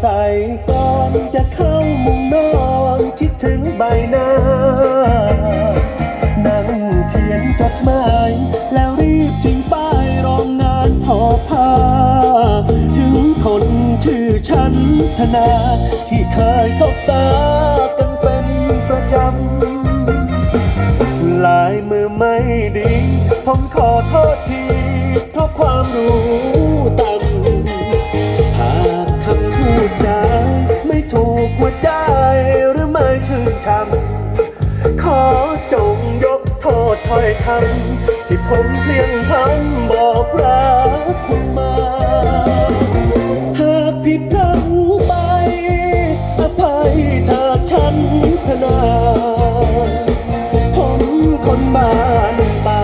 ใส่ก่อนจะเข้ามุมนอนคิดถึงใบหน้า นั่งเขียนจดหมายแล้วรีบทิ้งป้ายรองงานทอผ้า ถึงคนชื่อฉันธนาที่เคยสบตากันเป็นประจำ ลายมือไม่ดี ผมขอโทษทีเพราะความรู้ ชื่นชำขอจงยกโทษถ้อยคำที่ผมเพียงพล้ำบอกรักคุณมา หากผิดพลั้งไป อภัยเถิดฉันธนาผมคนบ้านป่า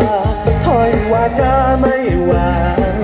ถ้อยวาจาไม่หวาน